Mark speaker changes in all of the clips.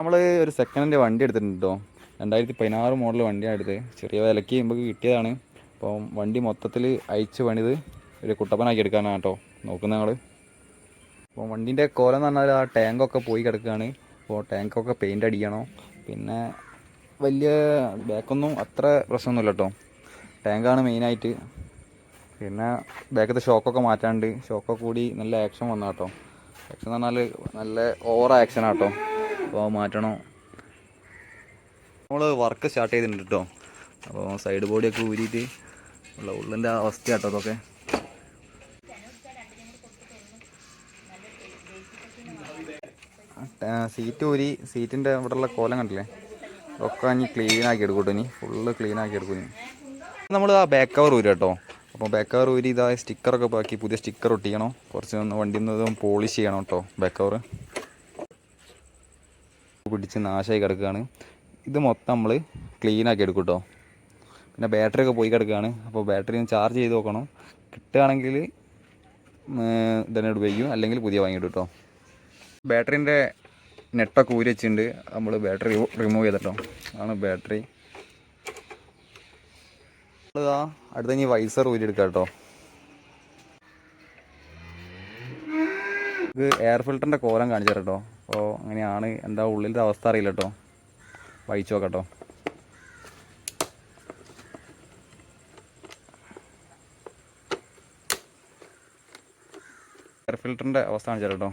Speaker 1: നമ്മൾ ഒരു second hand വണ്ടി എടുത്തിട്ടുണ്ട്? കേട്ടോ രണ്ടായിരത്തി പതിനാറ് മോഡൽ വണ്ടിയാണ് എടുത്തത് ചെറിയ വിലയ്ക്ക് നമുക്ക് കിട്ടിയതാണ്. അപ്പോൾ വണ്ടി മൊത്തത്തിൽ അയച്ച് പണിത് ഒരു കുട്ടപ്പനാക്കി എടുക്കാനാണ് കേട്ടോ. നോക്കുന്നത് ഞങ്ങൾ അപ്പോൾ വണ്ടീന്റെ കോലം എന്ന് പറഞ്ഞാൽ ആ ടാങ്കൊക്കെ പോയി കിടക്കുകയാണ് അപ്പോൾ ടാങ്കൊക്കെ പെയിന്റ് അടിക്കണം. പിന്നെ വലിയ ബാക്കൊന്നും അത്ര പ്രശ്നമൊന്നുമില്ല കേട്ടോ. ടാങ്കാണ് മെയിനായിട്ട് പിന്നെ ബാക്കത്തെ ഷോക്കൊക്കെ മാറ്റാണ്ട് ഷോക്കൊക്കെ കൂടി നല്ല ആക്ഷൻ വന്നു കേട്ടോ. ആക്ഷൻ എന്ന് പറഞ്ഞാൽ നല്ല ഓവർ ആക്ഷൻ ആട്ടോ അപ്പോൾ മാറ്റണോ. നമ്മൾ വർക്ക് സ്റ്റാർട്ട് ചെയ്തിട്ടുണ്ട് കേട്ടോ അപ്പോൾ സൈഡ് ബോഡിയൊക്കെ ഊരിയിട്ട് ഉള്ള ഉള്ളിന്റെ അവസ്ഥ കേട്ടോ അതൊക്കെ. സീറ്റ് ഊരി സീറ്റിന്റെ ഇവിടെയുള്ള കോലം കണ്ടില്ലേ? ഒക്കെ ഇനി ക്ലീൻ ആക്കി എടുക്കും ഇനി. ഫുള്ള് ക്ലീൻ ആക്കി എടുക്കും ഇനി. നമ്മൾ ആ ബാക്ക് കവർ ഊരി കേട്ടോ അപ്പോൾ ബാക്ക് കവർ ഊരി ഇതാ സ്റ്റിക്കറൊക്കെ ബാക്കി പുതിയ സ്റ്റിക്കർ ഒട്ടിക്കണം. കുറച്ച് ഒന്ന് വണ്ടിയിൽ നിന്ന് പോളിഷ് ചെയ്യണം കേട്ടോ ബാക്ക് കവർ പിടിച്ച് നാശമായി കിടക്കുകയാണ്. ഇത് മൊത്തം നമ്മൾ ക്ലീൻ ആക്കി എടുക്കും കേട്ടോ പിന്നെ ബാറ്ററി ഒക്കെ പോയി കിടക്കുകയാണ്. അപ്പോൾ ബാറ്ററി ഒന്ന് ചാർജ് ചെയ്ത് നോക്കണം. കിട്ടുകയാണെങ്കിൽ ഇതന്നെ ഉപയോഗിക്കും അല്ലെങ്കിൽ പുതിയ വാങ്ങിയിടും കേട്ടോ ബാറ്ററിന്റെ നെട്ടൊക്കെ ഊരി വെച്ചിട്ടുണ്ട്. നമ്മൾ ബാറ്ററി റിമൂവ് ചെയ്തിട്ടോ അതാണ് ബാറ്ററി അടുത്ത ഇനി വൈസർ ഊരി എടുക്കാം കേട്ടോ ഇത് എയർ ഫിൽറ്ററിന്റെ കോലം കാണിച്ചു കേട്ടോ അപ്പോൾ അങ്ങനെയാണ് എന്താ ഉള്ളിലത്തെ അവസ്ഥ അറിയില്ല കേട്ടോ. വായിച്ചു നോക്കട്ടോ. കേട്ടോ എയർ ഫിൽറ്ററിന്റെ അവസ്ഥ കാണിച്ചാൽ കേട്ടോ.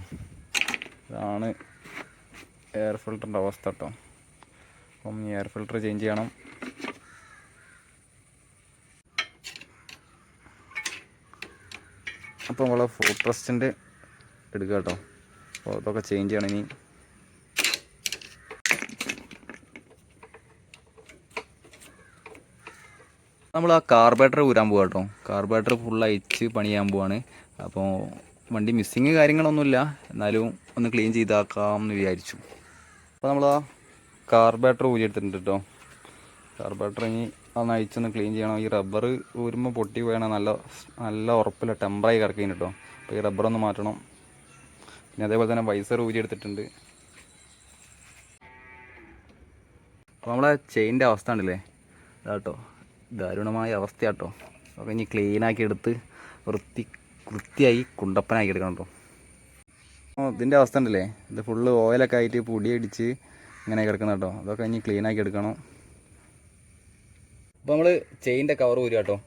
Speaker 1: ഇതാണ് എയർ ഫിൽറ്ററിന്റെ അവസ്ഥ കേട്ടോ. അപ്പം എയർ ഫിൽറ്റർ ചേഞ്ച് ചെയ്യണം. അപ്പം നമ്മൾ ഫുഡ് എടുക്കുക കേട്ടോ. അപ്പോൾ അതൊക്കെ ചേഞ്ച് ചെയ്യണം ഇനി. നമ്മൾ ആ കാർബേറ്റർ ഊരാൻ പോകാം കേട്ടോ കാർബേറ്റർ ഫുൾ അയച്ച് പണിയാൻ പോവാണ്. അപ്പോൾ വണ്ടി മിസ്സിങ് കാര്യങ്ങളൊന്നുമില്ല. എന്നാലും ഒന്ന് ക്ലീൻ ചെയ്താക്കാം എന്ന് വിചാരിച്ചു. അപ്പോൾ നമ്മൾ ആ കാർബേറ്റർ ഊരിയെടുത്തിട്ടുണ്ട് കേട്ടോ കാർബേറ്റർ ഇനി ഒന്ന് അയച്ചൊന്ന് ക്ലീൻ ചെയ്യണം. ഈ റബ്ബർ ഊരുമ്പോൾ പൊട്ടി പോയാണ് നല്ല നല്ല ഉറപ്പില്ല ടെമ്പറായി കിടക്കുന്നു കേട്ടോ അപ്പോൾ ഈ റബ്ബർ ഒന്ന് മാറ്റണം. പിന്നെ അതേപോലെ തന്നെ വൈസർ ഊരി എടുത്തിട്ടുണ്ട്. അപ്പോൾ നമ്മളെ ചെയിന്റെ അവസ്ഥ ഉണ്ടല്ലേ ഇതാട്ടോ. ദാരുണമായ അവസ്ഥയാട്ടോ. അപ്പോൾ ഇനി ക്ലീനാക്കി എടുത്ത് വൃത്തി വൃത്തിയായി കുണ്ടപ്പനാക്കി എടുക്കണം കേട്ടോ. ഇതിന്റെ അവസ്ഥ ഉണ്ടല്ലേ ഇത് ഫുള്ള് ഓയിലൊക്കെ ആയിട്ട് പൊടി അടിച്ച് ഇങ്ങനെ കിടക്കുന്ന കേട്ടോ. അതൊക്കെ ഇനി ക്ലീനാക്കി എടുക്കണം. അപ്പോൾ നമ്മൾ ചെയിന്റെ കവർ ഊരുക കേട്ടോ.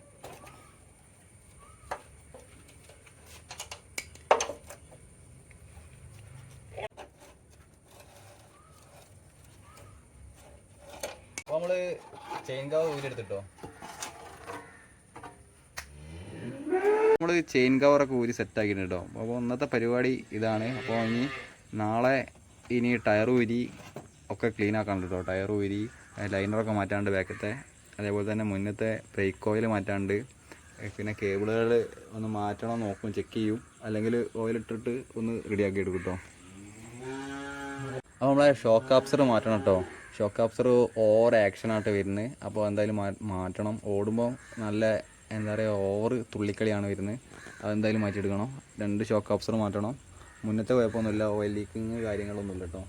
Speaker 1: നമ്മൾ ചെയിൻ ഊരിയെടുത്തിട്ടോ നമ്മൾ ചെയിൻ ഒക്കെ ഊരി സെറ്റാക്കിയിട്ടുണ്ട് കേട്ടോ. അപ്പോൾ ഇന്നത്തെ പരിപാടി ഇതാണ്. അപ്പോൾ ഇനി നാളെ ഇനി ടയർ ഊരി ഒക്കെ ക്ലീൻ ആക്കാണ്ട് കേട്ടോ. ടയർ ഊരി ലൈനറൊക്കെ മാറ്റാണ്ട് ബാക്കത്തെ അതേപോലെ തന്നെ മുന്നത്തെ ബ്രേക്ക് ഓയിൽ മാറ്റാണ്ട് പിന്നെ കേബിളുകൾ ഒന്ന് മാറ്റണം നോക്കും ചെക്ക് ചെയ്യും. അല്ലെങ്കിൽ ഓയിൽ ഇട്ടിട്ട് ഒന്ന് റെഡിയാക്കി എടുക്കും കേട്ടോ. അപ്പോൾ നമ്മളെ ഷോക്ക് ആപ്സർ മാറ്റണം കേട്ടോ. ഷോക്ക് ആപ്സർ ഓവർ ആക്ഷനായിട്ട് വരുന്നത് അപ്പോൾ എന്തായാലും മാറ്റണം. ഓടുമ്പോൾ നല്ല എന്താ പറയുക ഓവർ തുള്ളിക്കളിയാണ് വരുന്നത് അതെന്തായാലും മാറ്റിയെടുക്കണം. രണ്ട് ഷോക്ക് ആപ്സർ മാറ്റണം. മുന്നത്തെ കുഴപ്പമൊന്നുമില്ല. ഓയിൽ ലീക്കിങ് കാര്യങ്ങളൊന്നുമില്ല കേട്ടോ